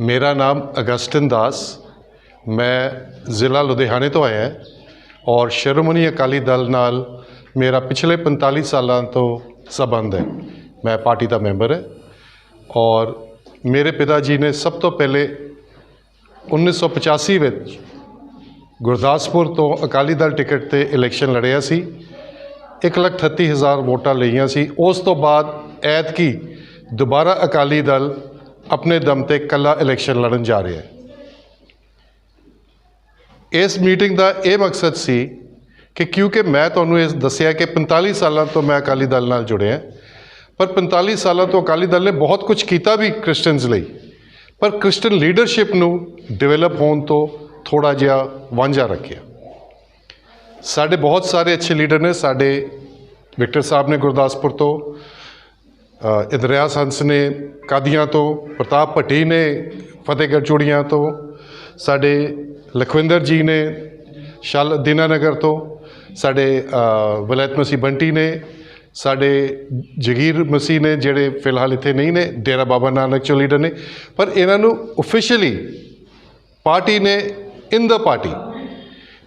ਮੇਰਾ ਨਾਮ ਅਗਸਟਨ ਦਾਸ। ਮੈਂ ਜ਼ਿਲ੍ਹਾ ਲੁਧਿਆਣੇ ਤੋਂ ਆਇਆ ਹਾਂ ਔਰ ਸ਼੍ਰੋਮਣੀ ਅਕਾਲੀ ਦਲ ਨਾਲ ਮੇਰਾ ਪਿਛਲੇ 45 ਸਾਲਾਂ ਤੋਂ ਸਬੰਧ ਹੈ। ਮੈਂ ਪਾਰਟੀ ਦਾ ਮੈਂਬਰ ਹਾਂ ਔਰ ਮੇਰੇ ਪਿਤਾ ਜੀ ਨੇ ਸਭ ਤੋਂ ਪਹਿਲੇ 1985 ਵਿੱਚ ਗੁਰਦਾਸਪੁਰ ਤੋਂ ਅਕਾਲੀ ਦਲ ਟਿਕਟ ਤੇ ਇਲੈਕਸ਼ਨ ਲੜਿਆ ਸੀ। ਇੱਕ ਲੱਖ ਅਠੱਤੀ ਹਜ਼ਾਰ ਵੋਟਾਂ ਲਈਆਂ ਸੀ। ਉਸ ਤੋਂ ਬਾਅਦ ਐਤਕੀ ਦੁਬਾਰਾ ਅਕਾਲੀ ਦਲ ਆਪਣੇ ਦਮ ਤੇ ਇਕੱਲਾ ਇਲੈਕਸ਼ਨ ਲੜਨ ਜਾ ਰਿਹਾ ਹੈ। ਇਸ ਮੀਟਿੰਗ ਦਾ ਇਹ ਮਕਸਦ ਸੀ ਕਿ ਕਿਉਂਕਿ ਮੈਂ ਤੁਹਾਨੂੰ ਇਹ ਦੱਸਿਆ ਕਿ 45 ਸਾਲਾਂ ਤੋਂ ਮੈਂ ਅਕਾਲੀ ਦਲ ਨਾਲ ਜੁੜਿਆ, ਪਰ 45 ਸਾਲਾਂ ਤੋਂ ਅਕਾਲੀ ਦਲ ਨੇ ਬਹੁਤ ਕੁਝ ਕੀਤਾ ਵੀ ਕ੍ਰਿਸਚੀਅਨਸ ਲਈ, ਪਰ ਕ੍ਰਿਸਚੀਅਨ ਲੀਡਰਸ਼ਿਪ ਨੂੰ ਡਿਵੈਲਪ ਹੋਣ ਤੋਂ ਥੋੜਾ ਜਿਹਾ ਵਾਂਝਾ ਰੱਖਿਆ। ਸਾਡੇ ਬਹੁਤ ਸਾਰੇ ਅੱਛੇ ਲੀਡਰ ਨੇ, ਸਾਡੇ ਵਿਕਟਰ ਸਾਹਿਬ ਨੇ ਗੁਰਦਾਸਪੁਰ ਤੋਂ ਅ, ਇੰਦਰਿਆਸ ਹੰਸ ਨੇ ਕਾਦੀਆਂ ਤੋਂ ਪ੍ਰਤਾਪ ਭੱਟੀ ਨੇ ਫਤਿਹਗੜ੍ਹ ਚੂੜੀਆਂ ਤੋਂ ਸਾਡੇ ਲਖਵਿੰਦਰ ਜੀ ਨੇ ਸ਼ਲ ਦੀਨਾਨਗਰ ਤੋਂ ਸਾਡੇ ਅ, ਵਲੈਤ ਮਸੀਹ ਬੰਟੀ ਨੇ ਸਾਡੇ ਜਗੀਰ ਮਸੀਹ ਨੇ ਜਿਹੜੇ ਫਿਲਹਾਲ ਇੱਥੇ ਨਹੀਂ ਨੇ ਡੇਰਾ ਬਾਬਾ ਨਾਨਕ ਚੋਂ ਲੀਡਰ ਨੇ ਪਰ ਇਹਨਾਂ ਨੂੰ ਆਫੀਸ਼ੀਅਲੀ ਪਾਰਟੀ ਨੇ ਇਨ ਦਾ ਪਾਰਟੀ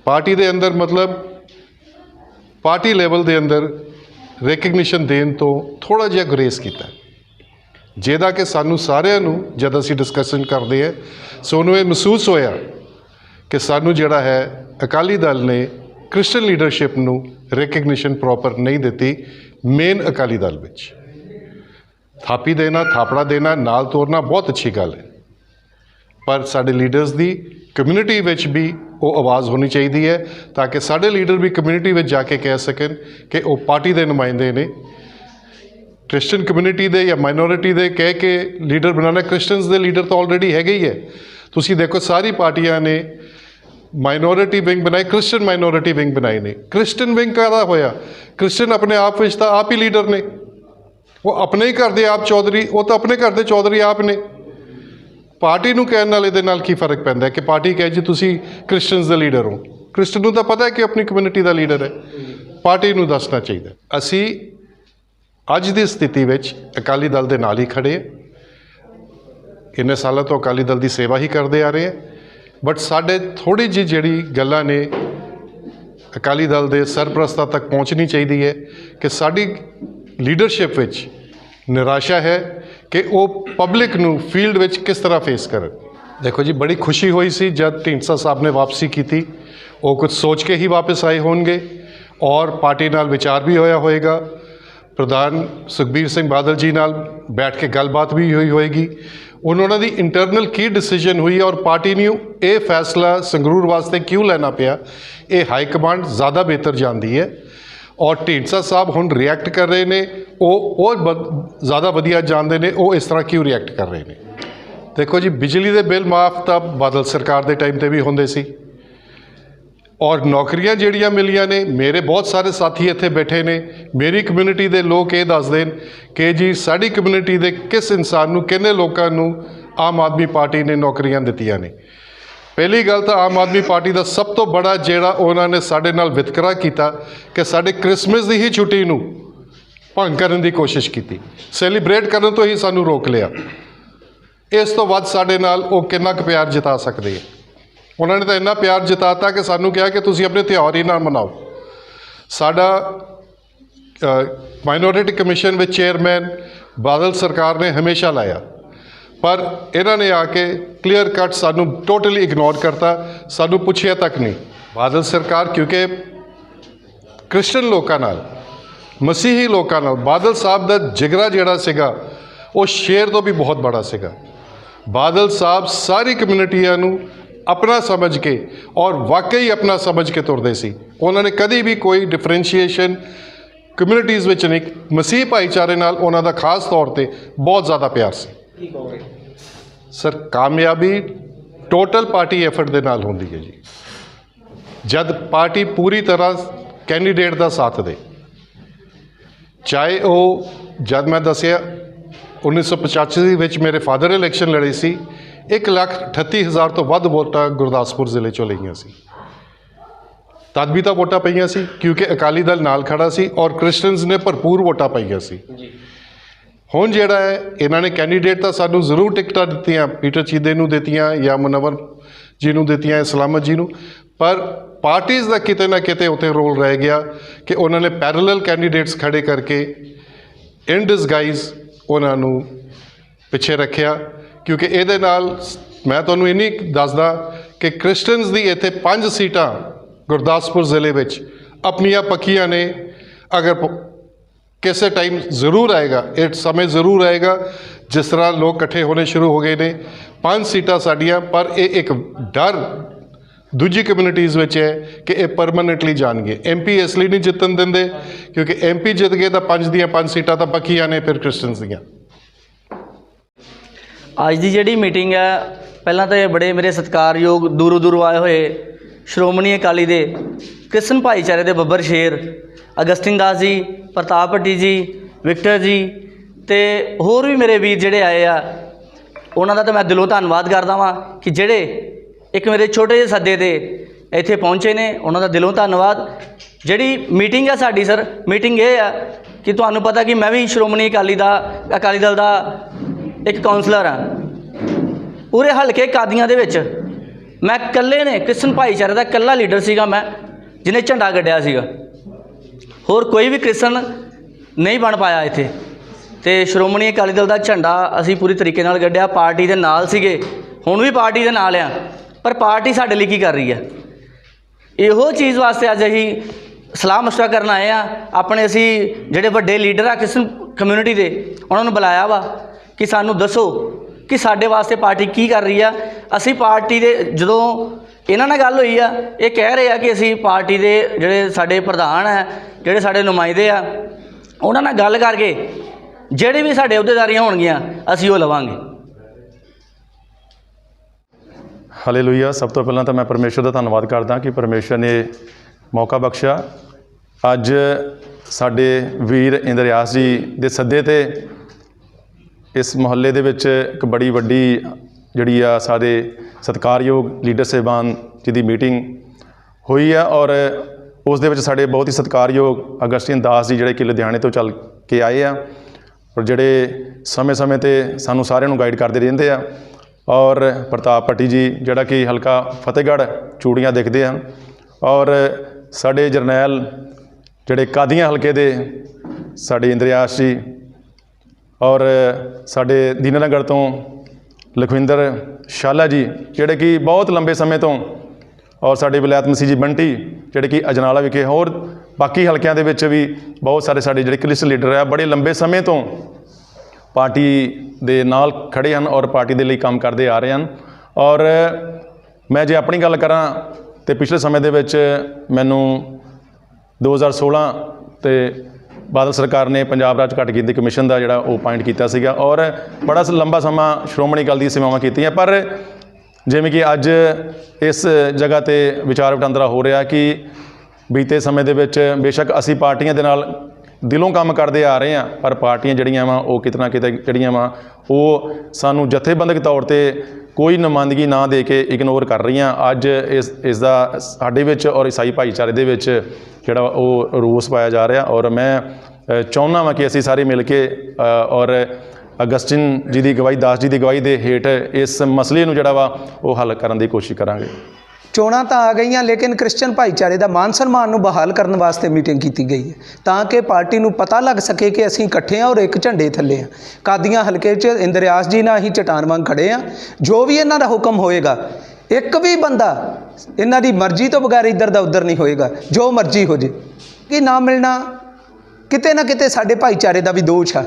ਪਾਰਟੀ ਦੇ ਅੰਦਰ ਮਤਲਬ ਪਾਰਟੀ ਲੈਵਲ ਦੇ ਅੰਦਰ ਰੈਕਗਨੀਸ਼ਨ ਦੇਣ ਤੋਂ ਥੋੜਾ ਜਿਹਾ ਗੁਰੇਜ਼ ਕੀਤਾ। ਜਿਹਦਾ ਕਿ ਸਾਨੂੰ ਸਾਰਿਆਂ ਨੂੰ ਜਦ ਅਸੀਂ ਡਿਸਕਸ਼ਨ ਕਰਦੇ ਹਾਂ ਸੋਨੂੰ ਇਹ ਮਹਿਸੂਸ ਹੋਇਆ ਕਿ ਸਾਨੂੰ ਜਿਹੜਾ ਹੈ, ਅਕਾਲੀ ਦਲ ਨੇ ਕ੍ਰਿਸਚੀਅਨ ਲੀਡਰਸ਼ਿਪ ਨੂੰ ਰੈਕਗਨੀਸ਼ਨ ਪ੍ਰੋਪਰ ਨਹੀਂ ਦਿੱਤੀ ਮੇਨ ਅਕਾਲੀ ਦਲ ਵਿੱਚ। ਥਾਪੀ ਦੇਣਾ, ਥਾਪੜਾ ਦੇਣਾ, ਨਾਲ ਤੋਰਨਾ ਬਹੁਤ ਅੱਛੀ ਗੱਲ ਹੈ। ਪਰ ਸਾਡੇ ਲੀਡਰਸ ਦੀ ਕਮਿਊਨਿਟੀ ਵਿੱਚ ਵੀ ਉਹ ਆਵਾਜ਼ ਹੋਣੀ ਚਾਹੀਦੀ ਹੈ ਤਾਂ ਕਿ ਸਾਡੇ ਲੀਡਰ ਵੀ ਕਮਿਊਨਿਟੀ ਵਿੱਚ ਜਾ ਕੇ ਕਹਿ ਸਕਣ ਕਿ ਉਹ ਪਾਰਟੀ ਦੇ ਨੁਮਾਇੰਦੇ ਨੇ। ਕ੍ਰਿਸਚੀਅਨ ਕਮਿਊਨਿਟੀ ਦੇ ਜਾਂ ਮਾਈਨੋਰਿਟੀ ਦੇ ਕਹਿ ਕੇ ਲੀਡਰ ਬਣਾਉਣਾ ਕ੍ਰਿਸਚੀਅਨਸ ਦੇ ਲੀਡਰ ਤਾਂ ਆਲਰੇਡੀ ਹੈਗੇ ਹੀ ਹੈ। ਤੁਸੀਂ ਦੇਖੋ ਸਾਰੀ ਪਾਰਟੀਆਂ ਨੇ ਮਾਈਨੋਰਿਟੀ ਵਿੰਗ ਬਣਾਈ ਕ੍ਰਿਸਚੀਅਨ ਮਾਈਨੋਰਿਟੀ ਵਿੰਗ ਬਣਾਈ ਨੇ। ਕ੍ਰਿਸਚੀਅਨ ਵਿੰਗ ਕਾਹਦਾ ਹੋਇਆ? ਕ੍ਰਿਸਚੀਅਨ ਆਪਣੇ ਆਪ ਵਿੱਚ ਤਾਂ ਆਪ ਹੀ ਲੀਡਰ ਨੇ। ਉਹ ਆਪਣੇ ਹੀ ਘਰ ਦੇ ਆਪ ਚੌਧਰੀ, ਉਹ ਤਾਂ ਆਪਣੇ ਘਰ ਦੇ ਚੌਧਰੀ ਆਪ ਨੇ। ਪਾਰਟੀ ਨੂੰ ਕਹਿਣ ਨਾਲ ਇਹਦੇ ਨਾਲ ਕੀ ਫ਼ਰਕ ਪੈਂਦਾ ਹੈ ਕਿ ਪਾਰਟੀ ਕਹੇ ਜੀ ਤੁਸੀਂ ਕ੍ਰਿਸਚੀਅਨਸ ਦੇ ਲੀਡਰ ਹੋ। ਕ੍ਰਿਸਚਨ ਨੂੰ ਤਾਂ ਪਤਾ ਹੈ ਕਿ ਆਪਣੀ ਕਮਿਊਨਿਟੀ ਦਾ ਲੀਡਰ ਹੈ। ਪਾਰਟੀ ਨੂੰ ਦੱਸਣਾ ਚਾਹੀਦਾ ਅਸੀਂ ਅੱਜ ਦੀ ਸਥਿਤੀ ਵਿੱਚ ਅਕਾਲੀ ਦਲ ਦੇ ਨਾਲ ਹੀ ਖੜੇ ਹਾਂ। ਇੰਨੇ ਸਾਲਾਂ ਤੋਂ ਅਕਾਲੀ ਦਲ ਦੀ ਸੇਵਾ ਹੀ ਕਰਦੇ ਆ ਰਹੇ ਹਾਂ। ਬਟ ਸਾਡੇ ਥੋੜੀ ਜਿਹੀ ਜਿਹੜੀ ਗੱਲਾਂ ਨੇ ਅਕਾਲੀ ਦਲ ਦੇ ਸਰਪ੍ਰਸਤਾਂ ਤੱਕ ਪਹੁੰਚਣੀ ਚਾਹੀਦੀ ਹੈ ਕਿ ਸਾਡੀ ਲੀਡਰਸ਼ਿਪ ਵਿੱਚ ਨਿਰਾਸ਼ਾ ਹੈ ਕਿ ਉਹ ਪਬਲਿਕ ਨੂੰ ਫੀਲਡ ਵਿੱਚ ਕਿਸ ਤਰ੍ਹਾਂ ਫੇਸ ਕਰਨ। ਦੇਖੋ ਜੀ, ਬੜੀ ਖੁਸ਼ੀ ਹੋਈ ਸੀ ਜਦ ਢੀਂਡਸਾ ਸਾਹਿਬ ਨੇ ਵਾਪਸੀ ਕੀਤੀ। ਉਹ ਕੁਝ ਸੋਚ ਕੇ ਹੀ ਵਾਪਸ ਆਏ ਹੋਣਗੇ ਔਰ ਪਾਰਟੀ ਨਾਲ ਵਿਚਾਰ ਵੀ ਹੋਇਆ ਹੋਏਗਾ। ਪ੍ਰਧਾਨ ਸੁਖਬੀਰ ਸਿੰਘ ਬਾਦਲ ਜੀ ਨਾਲ ਬੈਠ ਕੇ ਗੱਲਬਾਤ ਵੀ ਹੋਈ ਹੋਏਗੀ। ਉਹਨਾਂ ਦੀ ਇੰਟਰਨਲ ਕੀ ਡਿਸੀਜਨ ਹੋਈ ਔਰ ਪਾਰਟੀ ਨੂੰ ਇਹ ਫੈਸਲਾ ਸੰਗਰੂਰ ਵਾਸਤੇ ਕਿਉਂ ਲੈਣਾ ਪਿਆ? ਇਹ ਹਾਈ ਕਮਾਂਡ ਜ਼ਿਆਦਾ ਬਿਹਤਰ ਜਾਣਦੀ ਹੈ। ਔਰ ਢੀਂਡਸਾ ਸਾਹਿਬ ਹੁਣ ਰਿਐਕਟ ਕਰ ਰਹੇ ਨੇ, ਉਹ ਉਹ ਜ਼ਿਆਦਾ ਵਧੀਆ ਜਾਣਦੇ ਨੇ, ਉਹ ਇਸ ਤਰ੍ਹਾਂ ਕਿਉਂ ਰਿਐਕਟ ਕਰ ਰਹੇ ਨੇ? ਦੇਖੋ ਜੀ, ਬਿਜਲੀ ਦੇ ਬਿੱਲ ਮਾਫ ਤਾਂ ਬਾਦਲ ਸਰਕਾਰ ਦੇ ਟਾਈਮ ਤੇ ਵੀ ਹੁੰਦੇ ਸੀ। ਔਰ ਨੌਕਰੀਆਂ ਜਿਹੜੀਆਂ ਮਿਲੀਆਂ ਨੇ, ਮੇਰੇ ਬਹੁਤ ਸਾਰੇ ਸਾਥੀ ਇੱਥੇ ਬੈਠੇ ਨੇ, ਮੇਰੀ ਕਮਿਊਨਿਟੀ ਦੇ ਲੋਕ ਇਹ ਦੱਸਦੇ ਨੇ ਕਿ ਜੀ, ਸਾਡੀ ਕਮਿਊਨਿਟੀ ਦੇ ਕਿਸ ਇਨਸਾਨ ਨੂੰ, ਕਿੰਨੇ ਲੋਕਾਂ ਨੂੰ ਆਮ ਆਦਮੀ ਪਾਰਟੀ ਨੇ ਨੌਕਰੀਆਂ ਦਿੱਤੀਆਂ ਨੇ। ਪਹਿਲੀ ਗੱਲ ਤਾਂ ਆਮ ਆਦਮੀ ਪਾਰਟੀ ਦਾ ਸਭ ਤੋਂ ਬੜਾ ਜਿਹੜਾ ਉਹਨਾਂ ਨੇ ਸਾਡੇ ਨਾਲ ਵਿਤਕਰਾ ਕੀਤਾ ਕਿ ਸਾਡੇ ਕ੍ਰਿਸਮਸ ਦੀ ਹੀ ਛੁੱਟੀ ਨੂੰ ਭੰਗ ਕਰਨ ਦੀ ਕੋਸ਼ਿਸ਼ ਕੀਤੀ। ਸੈਲੀਬ੍ਰੇਟ ਕਰਨ ਤੋਂ ਹੀ ਸਾਨੂੰ ਰੋਕ ਲਿਆ। ਇਸ ਤੋਂ ਵੱਧ ਸਾਡੇ ਨਾਲ ਉਹ ਕਿੰਨਾ ਕੁ ਪਿਆਰ ਜਿਤਾ ਸਕਦੇ ਆ? ਉਹਨਾਂ ਨੇ ਤਾਂ ਇੰਨਾ ਪਿਆਰ ਜਿਤਾਤਾ ਕਿ ਸਾਨੂੰ ਕਿਹਾ ਕਿ ਤੁਸੀਂ ਆਪਣੇ ਤਿਉਹਾਰ ਹੀ ਨਾ ਮਨਾਓ। ਸਾਡਾ ਮਾਈਨੋਰਿਟੀ ਕਮਿਸ਼ਨ ਵਿੱਚ ਚੇਅਰਮੈਨ ਬਾਦਲ ਸਰਕਾਰ ਨੇ ਹਮੇਸ਼ਾ ਲਾਇਆ। ਪਰ ਇਹਨਾਂ ਨੇ ਆ ਕੇ ਕਲੀਅਰ ਕੱਟ ਸਾਨੂੰ ਟੋਟਲੀ ਇਗਨੋਰ ਕਰਤਾ, ਸਾਨੂੰ ਪੁੱਛਿਆ ਤੱਕ ਨਹੀਂ। ਬਾਦਲ ਸਰਕਾਰ, ਕਿਉਂਕਿ ਕ੍ਰਿਸਚੀਅਨ ਲੋਕਾਂ ਨਾਲ, ਮਸੀਹੀ ਲੋਕਾਂ ਨਾਲ, ਬਾਦਲ ਸਾਹਿਬ ਦਾ ਜਿਗਰਾ ਜਿਹੜਾ ਸੀਗਾ, ਉਹ ਸ਼ੇਰ ਤੋਂ ਵੀ ਬਹੁਤ ਬੜਾ ਸੀਗਾ। ਬਾਦਲ ਸਾਹਿਬ ਸਾਰੀ ਕਮਿਊਨਿਟੀਆਂ ਨੂੰ ਆਪਣਾ ਸਮਝ ਕੇ ਔਰ ਵਾਕਈ ਆਪਣਾ ਸਮਝ ਕੇ ਤੁਰਦੇ ਸੀ। ਉਹਨਾਂ ਨੇ ਕਦੀ ਵੀ ਕੋਈ ਡਿਫਰੈਂਸ਼ੀਏਸ਼ਨ ਕਮਿਊਨਿਟੀਜ਼ ਵਿੱਚ ਨਹੀਂ, ਮਸੀਹ ਭਾਈਚਾਰੇ ਨਾਲ ਉਹਨਾਂ ਦਾ ਖਾਸ ਤੌਰ ਤੇ ਬਹੁਤ ਜ਼ਿਆਦਾ ਪਿਆਰ ਸੀ। ਸਰ, ਕਾਮਯਾਬੀ ਟੋਟਲ ਪਾਰਟੀ ਐਫਰਟ ਦੇ ਨਾਲ ਹੁੰਦੀ ਹੈ ਜੀ। ਜਦ ਪਾਰਟੀ ਪੂਰੀ ਤਰ੍ਹਾਂ ਕੈਂਡੀਡੇਟ ਦਾ ਸਾਥ ਦੇ, ਚਾਹੇ ਉਹ ਜਦ ਮੈਂ ਦੱਸਿਆ 1985 ਦੇ ਵਿੱਚ ਮੇਰੇ ਫਾਦਰ ਇਲੈਕਸ਼ਨ ਲੜੇ ਸੀ 1 ਲੱਖ 38 ਹਜ਼ਾਰ ਤੋਂ ਵੱਧ ਵੋਟਾਂ ਗੁਰਦਾਸਪੁਰ ਜ਼ਿਲ੍ਹੇ ਚੋਂ ਲਈਆਂ ਸੀ। ਤਦ ਵੀ ਤਾਂ ਵੋਟਾਂ ਪਈਆਂ ਸੀ, ਕਿਉਂਕਿ ਅਕਾਲੀ ਦਲ ਨਾਲ ਖੜਾ ਸੀ ਔਰ ਕ੍ਰਿਸਚੀਅਨਸ ਨੇ ਭਰਪੂਰ ਵੋਟਾਂ ਪਾਈਆਂ ਸੀ। ਜੀ। ਹੁਣ ਜਿਹੜਾ ਹੈ, ਇਹਨਾਂ ਨੇ ਕੈਂਡੀਡੇਟ ਤਾਂ ਸਾਨੂੰ ਜ਼ਰੂਰ ਟਿਕਟਾਂ ਦਿੱਤੀਆਂ, ਪੀਟਰ ਚੀਦੇ ਨੂੰ ਦਿੱਤੀਆਂ ਜਾਂ ਮੁਨਵਰ ਜੀ ਨੂੰ ਦਿੱਤੀਆਂ ਇਸਲਾਮਤ ਜੀ ਨੂੰ। ਪਰ ਪਾਰਟੀਆਂ ਦਾ ਕਿਤੇ ਨਾ ਕਿਤੇ ਉੱਤੇ ਰੋਲ ਰਹਿ ਗਿਆ ਕਿ ਉਹਨਾਂ ਨੇ ਪੈਰਲਲ ਕੈਂਡੀਡੇਟਸ ਖੜੇ ਕਰਕੇ ਇਨ ਡਿਸਗਾਈਜ਼ ਉਹਨਾਂ ਨੂੰ ਪਿੱਛੇ ਰੱਖਿਆ। ਕਿਉਂਕਿ ਇਹਦੇ ਨਾਲ ਮੈਂ ਤੁਹਾਨੂੰ ਇੰਨੀ ਦੱਸਦਾ ਕਿ ਕ੍ਰਿਸਚੀਅਨਸ ਦੀ ਇੱਥੇ ਪੰਜ ਸੀਟਾਂ ਗੁਰਦਾਸਪੁਰ ਜ਼ਿਲ੍ਹੇ ਵਿੱਚ ਆਪਣੀਆਂ ਪੱਕੀਆਂ ਨੇ। ਅਗਰ ਪ- ਕਿਸੇ ਟਾਈਮ ਜ਼ਰੂਰ ਆਏਗਾ, ਇਹ ਸਮੇਂ ਜ਼ਰੂਰ ਆਏਗਾ, ਜਿਸ ਤਰ੍ਹਾਂ ਲੋਕ ਇਕੱਠੇ ਹੋਣੇ ਸ਼ੁਰੂ ਹੋ ਗਏ ਨੇ। ਪੰਜ ਸੀਟਾਂ ਸਾਡੀਆਂ, ਪਰ ਇਹ ਇੱਕ ਡਰ ਦੂਜੀ ਕਮਿਊਨਿਟੀਜ਼ ਵਿੱਚ ਹੈ ਕਿ ਇਹ ਪਰਮਨੈਂਟਲੀ ਜਾਣਗੇ। ਐਮਪੀ ਇਸ ਲਈ ਨਹੀਂ ਜਿੱਤਣ ਦਿੰਦੇ, ਕਿਉਂਕਿ ਐਮਪੀ ਜਿੱਤ ਗਏ ਤਾਂ ਪੰਜ ਦੀਆਂ ਪੰਜ ਸੀਟਾਂ ਤਾਂ ਪੱਕੀਆਂ ਨੇ, ਫਿਰ ਕ੍ਰਿਸਚੀਅਨਸ ਦੀਆਂ। ਅੱਜ ਦੀ ਜਿਹੜੀ ਮੀਟਿੰਗ ਹੈ, ਪਹਿਲਾਂ ਤਾਂ ਇਹ ਬੜੇ ਮੇਰੇ ਸਤਿਕਾਰਯੋਗ ਦੂਰੋਂ ਦੂਰੋਂ ਆਏ ਹੋਏ ਸ਼੍ਰੋਮਣੀ ਅਕਾਲੀ ਦੇ ਕ੍ਰਿਸ਼ਨ ਭਾਈਚਾਰੇ ਦੇ ਬੱਬਰ ਸ਼ੇਰ, ਅਗਸਤਿਨ ਦਾਸ ਜੀ ਪ੍ਰਤਾਪ ਭੱਟੀ ਜੀ, ਵਿਕਟਰ ਜੀ ਤੇ ਹੋਰ ਵੀ ਮੇਰੇ ਵੀਰ ਜਿਹੜੇ ਆਏ ਆ, ਉਹਨਾਂ ਦਾ ਤਾਂ ਮੈਂ ਦਿਲੋਂ ਧੰਨਵਾਦ ਕਰਦਾ ਵਾਂ ਕਿ ਜਿਹੜੇ ਇੱਕ ਮੇਰੇ ਛੋਟੇ ਜਿਹੇ ਸੱਦੇ ਤੇ ਇੱਥੇ ਪਹੁੰਚੇ ਨੇ, ਉਹਨਾਂ ਦਾ ਦਿਲੋਂ ਧੰਨਵਾਦ। ਜਿਹੜੀ ਮੀਟਿੰਗ ਆ ਸਾਡੀ ਸਰ ਮੀਟਿੰਗ ਇਹ ਆ ਕਿ ਤੁਹਾਨੂੰ ਪਤਾ ਕਿ ਮੈਂ ਵੀ ਸ਼੍ਰੋਮਣੀ ਅਕਾਲੀ ਦਾ, ਅਕਾਲੀ ਦਲ ਦਾ ਇੱਕ ਕਾਉਂਸਲਰ ਆ। ਪੂਰੇ ਹਲਕੇ ਕਾਦੀਆਂ ਦੇ ਵਿੱਚ ਮੈਂ ਇਕੱਲੇ ਨੇ, ਕ੍ਰਿਸ਼ਨ ਭਾਈਚਾਰੇ ਦਾ ਇਕੱਲਾ ਲੀਡਰ ਸੀਗਾ ਮੈਂ, ਜਿਹਨੇ ਝੰਡਾ ਗੱਡਿਆ ਸੀਗਾ। ਹੋਰ ਕੋਈ ਵੀ ਕ੍ਰਿਸ਼ਨ ਨਹੀਂ ਬਣ ਪਾਇਆ ਇੱਥੇ। ਤੇ ਸ਼੍ਰੋਮਣੀ ਅਕਾਲੀ ਦਲ ਦਾ ਝੰਡਾ ਅਸੀਂ ਪੂਰੀ ਤਰੀਕੇ ਨਾਲ ਗੱਡਿਆ ਪਾਰਟੀ ਦੇ ਨਾਲ ਸੀਗੇ। ਹੁਣ ਵੀ ਪਾਰਟੀ ਦੇ ਨਾਲ ਆ, ਪਰ ਪਾਰਟੀ ਸਾਡੇ ਲਈ ਕੀ ਕਰ ਰਹੀ ਹੈ ਇਹੋ ਚੀਜ਼ ਵਾਸਤੇ ਅੱਜ ਅਸੀਂ ਸਲਾਹ ਮਸ਼ਵਰਾ ਕਰਨ ਆਏ ਆ। ਆਪਣੇ ਅਸੀਂ ਜਿਹੜੇ ਵੱਡੇ ਲੀਡਰ ਆ ਕਿਸ ਕਮਿਊਨਿਟੀ ਦੇ, ਉਹਨਾਂ ਨੂੰ ਬੁਲਾਇਆ ਵਾ ਕਿ ਸਾਨੂੰ ਦੱਸੋ ਕਿ ਸਾਡੇ ਵਾਸਤੇ ਪਾਰਟੀ ਕੀ ਕਰ ਰਹੀ ਆ। ਅਸੀਂ ਪਾਰਟੀ ਦੇ ਜਦੋਂ ਇਹਨਾਂ ਨਾਲ ਗੱਲ ਹੋਈ ਆ, ਇਹ ਕਹਿ ਰਹੇ ਆ ਕਿ ਅਸੀਂ ਪਾਰਟੀ ਦੇ ਜਿਹੜੇ ਸਾਡੇ ਪ੍ਰਧਾਨ ਆ ਜਿਹੜੇ ਸਾਡੇ ਨੁਮਾਇੰਦੇ ਆ, ਉਹਨਾਂ ਨਾਲ ਗੱਲ ਕਰਕੇ ਜਿਹੜੇ ਵੀ ਸਾਡੇ ਅਹੁਦੇਦਾਰੀਆਂ ਹੋਣਗੀਆਂ, ਅਸੀਂ ਉਹ ਲਵਾਂਗੇ। ਹਾਲੇਲੂਇਆ ਸਭ ਤੋਂ ਪਹਿਲਾਂ ਤਾਂ ਮੈਂ ਪਰਮੇਸ਼ਰ ਦਾ ਧੰਨਵਾਦ ਕਰਦਾ ਕਿ ਪਰਮੇਸ਼ਰ ਨੇ ਮੌਕਾ ਬਖਸ਼ਿਆ। ਅੱਜ ਸਾਡੇ ਵੀਰ ਇੰਦਰਿਆਸ ਜੀ ਦੇ ਸੱਦੇ ਤੇ ਇਸ ਮੁਹੱਲੇ ਦੇ ਵਿੱਚ ਇੱਕ ਬੜੀ ਵੱਡੀ ਜਿਹੜੀ ਆ ਸਾਡੇ ਸਤਿਕਾਰਯੋਗ ਲੀਡਰ ਸਾਹਿਬਾਨ ਜੀ ਦੀ ਮੀਟਿੰਗ ਹੋਈ ਆ ਔਰ ਉਸ ਦੇ ਵਿੱਚ ਸਾਡੇ ਬਹੁਤ ਹੀ ਸਤਿਕਾਰਯੋਗ ਅਗਸਟਿਨ ਦਾਸ ਜੀ ਜਿਹੜੇ ਕਿ ਲੁਧਿਆਣੇ ਤੋਂ ਚੱਲ ਕੇ ਆਏ ਆ ਔਰ ਜਿਹੜੇ ਸਮੇਂ-ਸਮੇਂ ਤੇ ਸਾਨੂੰ ਸਾਰਿਆਂ ਨੂੰ ਗਾਈਡ ਕਰਦੇ ਰਹਿੰਦੇ ਆ ਔਰ ਪ੍ਰਤਾਪ ਭੱਟੀ ਜੀ ਜਿਹੜਾ ਕਿ ਹਲਕਾ ਫਤਿਹਗੜ੍ਹ ਚੂੜੀਆਂ ਦੇਖਦੇ ਹਨ ਔਰ ਸਾਡੇ ਜਰਨੈਲ ਜਿਹੜੇ ਕਾਦੀਆਂ ਹਲਕੇ ਦੇ ਸਾਡੇ ਇੰਦਰਿਆਸ ਜੀ ਔਰ ਸਾਡੇ ਦੀਨਾਨਗਰ ਤੋਂ ਲਖਵਿੰਦਰ ਸ਼ਾਲਾ ਜੀ ਜਿਹੜੇ ਕਿ ਬਹੁਤ ਲੰਬੇ ਸਮੇਂ ਤੋਂ ਔਰ ਸਾਡੇ ਵਿਲਾਇਤ ਮਸੀਹ ਜੀ ਬੰਟੀ, ਜਿਹੜੇ ਕਿ ਅਜਨਾਲਾ ਵਿਖੇ ਹੋਰ ਬਾਕੀ ਹਲਕਿਆਂ ਦੇ ਵਿੱਚ ਵੀ ਬਹੁਤ ਸਾਰੇ ਸਾਡੇ ਜਿਹੜੇ ਕਲਿਸਟ ਲੀਡਰ ਆ, ਬੜੇ ਲੰਬੇ ਸਮੇਂ ਤੋਂ ਪਾਰਟੀ ਦੇ ਨਾਲ ਖੜੇ ਹਨ ਔਰ ਪਾਰਟੀ ਦੇ ਲਈ ਕੰਮ ਕਰਦੇ ਆ ਰਹੇ ਹਨ। ਔਰ ਮੈਂ ਜੇ ਆਪਣੀ ਗੱਲ ਕਰਾਂ ਤੇ ਪਿਛਲੇ ਸਮੇਂ ਦੇ ਵਿੱਚ ਮੈਨੂੰ 2016 ਤੇ ਬਾਦਲ ਸਰਕਾਰ ਨੇ ਪੰਜਾਬ ਰਾਜ ਘੱਟ ਗਿਣਤੀ ਕਮਿਸ਼ਨ ਦਾ ਜਿਹੜਾ ਉਹ ਅਪਾਇੰਟ ਕੀਤਾ ਸੀਗਾ ਔਰ ਬੜਾ ਸ- ਲੰਬਾ ਸਮਾਂ ਸ਼੍ਰੋਮਣੀ ਅਕਾਲੀ ਦੀਆਂ ਸੇਵਾਵਾਂ ਕੀਤੀਆਂ, ਪਰ ਜਿਵੇਂ ਕਿ ਅੱਜ ਇਸ ਜਗ੍ਹਾ ਤੇ ਵਿਚਾਰ ਵਟਾਂਦਰਾ ਹੋ ਰਿਹਾ ਕਿ ਬੀਤੇ ਸਮੇਂ ਦੇ ਵਿੱਚ ਬੇਸ਼ੱਕ ਅਸੀਂ ਪਾਰਟੀਆਂ ਦੇ ਨਾਲ ਦਿਲੋਂ ਕੰਮ ਕਰਦੇ ਆ ਰਹੇ ਹਾਂ, ਪਰ ਪਾਰਟੀਆਂ ਜਿਹੜੀਆਂ ਵਾ, ਉਹ ਕਿਤਨਾ ਕਿਤੇ ਜਿਹੜੀਆਂ ਵਾ, ਉਹ ਸਾਨੂੰ ਜਥੇਬੰਦਕ ਤੌਰ ਤੇ ਕੋਈ ਨੁਮਾਇੰਦਗੀ ਨਾ ਦੇ ਕੇ ਇਗਨੋਰ ਕਰ ਰਹੀਆਂ। ਅੱਜ ਇਸ ਇਸ ਦਾ ਸਾਡੇ ਵਿੱਚ ਔਰ ਈਸਾਈ ਭਾਈਚਾਰੇ ਦੇ ਵਿੱਚ ਜਿਹੜਾ ਉਹ ਰੋਸ ਪਾਇਆ ਜਾ ਰਿਹਾ ਔਰ ਮੈਂ ਚਾਹੁੰਦਾ ਵਾਂ ਕਿ ਅਸੀਂ ਸਾਰੇ ਮਿਲ ਕੇ ਔਰ ਅਗਸਟਿਨ ਜੀ ਦੀ ਗਵਾਹੀ, ਦਾਸ ਜੀ ਦੀ ਗਵਾਹੀ ਦੇ ਹੇਠ ਇਸ ਮਸਲੇ ਨੂੰ ਜਿਹੜਾ ਵਾ ਉਹ ਹੱਲ ਕਰਨ ਦੀ ਕੋਸ਼ਿਸ਼ ਕਰਾਂਗੇ। ਚੋਣਾਂ ਤਾਂ ਆ ਗਈਆਂ, ਲੇਕਿਨ ਕ੍ਰਿਸਚੀਅਨ ਭਾਈਚਾਰੇ ਦਾ ਮਾਨ ਸਨਮਾਨ ਨੂੰ ਬਹਾਲ ਕਰਨ ਵਾਸਤੇ ਮੀਟਿੰਗ ਕੀਤੀ ਗਈ ਹੈ। ਤਾਂ ਕਿ ਪਾਰਟੀ ਨੂੰ ਪਤਾ ਲੱਗ ਸਕੇ ਕਿ ਅਸੀਂ ਇਕੱਠੇ ਹਾਂ ਔਰ ਇੱਕ ਝੰਡੇ ਥੱਲੇ ਹਾਂ। ਕਾਦੀਆਂ ਹਲਕੇ 'ਚ ਇੰਦਰਿਆਸ ਜੀ ਨਾਲ ਹੀ ਚਟਾਨ ਵਾਂਗ ਖੜੇ ਹਾਂ। ਜੋ ਵੀ ਇਹਨਾਂ ਦਾ ਹੁਕਮ ਹੋਏਗਾ, ਇੱਕ ਵੀ ਬੰਦਾ ਇਹਨਾਂ ਦੀ ਮਰਜ਼ੀ ਤੋਂ ਬਗੈਰ ਇੱਧਰ ਦਾ ਉੱਧਰ ਨਹੀਂ ਹੋਏਗਾ, ਜੋ ਮਰਜ਼ੀ ਹੋ ਜੇ। ਕਿ ਨਾ ਮਿਲਣਾ, ਕਿਤੇ ਨਾ ਕਿਤੇ ਸਾਡੇ ਭਾਈਚਾਰੇ ਦਾ ਵੀ ਦੋਸ਼ ਆ।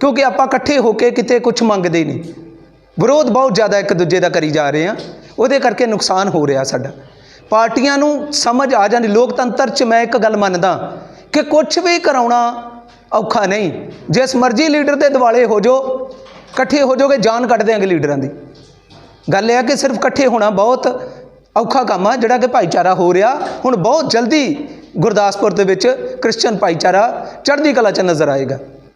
ਕਿਉਂਕਿ ਆਪਾਂ ਇਕੱਠੇ ਹੋ ਕੇ ਕਿਤੇ ਕੁਝ ਮੰਗਦੇ ਨਹੀਂ। ਵਿਰੋਧ ਬਹੁਤ ਜ਼ਿਆਦਾ ਇੱਕ ਦੂਜੇ ਦਾ ਕਰੀ ਜਾ ਰਹੇ ਆ ਉਹਦੇ ਕਰਕੇ ਨੁਕਸਾਨ ਹੋ ਰਿਹਾ ਸਾਡਾ। ਪਾਰਟੀਆਂ ਨੂੰ ਸਮਝ ਆ ਜਾਂਦੀ। ਲੋਕਤੰਤਰ 'ਚ ਮੈਂ ਇੱਕ ਗੱਲ ਮੰਨਦਾ ਕਿ ਕੁਝ ਵੀ ਕਰਾਉਣਾ ਔਖਾ ਨਹੀਂ। ਜਿਸ ਮਰਜ਼ੀ ਲੀਡਰ ਦੇ ਦਿਵਾਲੇ ਹੋ ਜਾਓ, ਇਕੱਠੇ ਹੋ ਜਾਓਗੇ, ਜਾਨ ਕੱਢ ਦਿਆਂਗੇ ਲੀਡਰਾਂ ਦੀ। ਗੱਲ ਇਹ ਆ ਕਿ ਸਿਰਫ ਇਕੱਠੇ ਹੋਣਾ ਬਹੁਤ ਔਖਾ ਕੰਮ ਆ, ਜਿਹੜਾ ਕਿ ਭਾਈਚਾਰਾ ਹੋ ਰਿਹਾ। ਹੁਣ ਬਹੁਤ ਜਲਦੀ ਗੁਰਦਾਸਪੁਰ ਦੇ ਵਿੱਚ ਕ੍ਰਿਸਚੀਅਨ ਭਾਈਚਾਰਾ ਚੜ੍ਹਦੀ ਕਲਾ 'ਚ ਨਜ਼ਰ ਆਏਗਾ।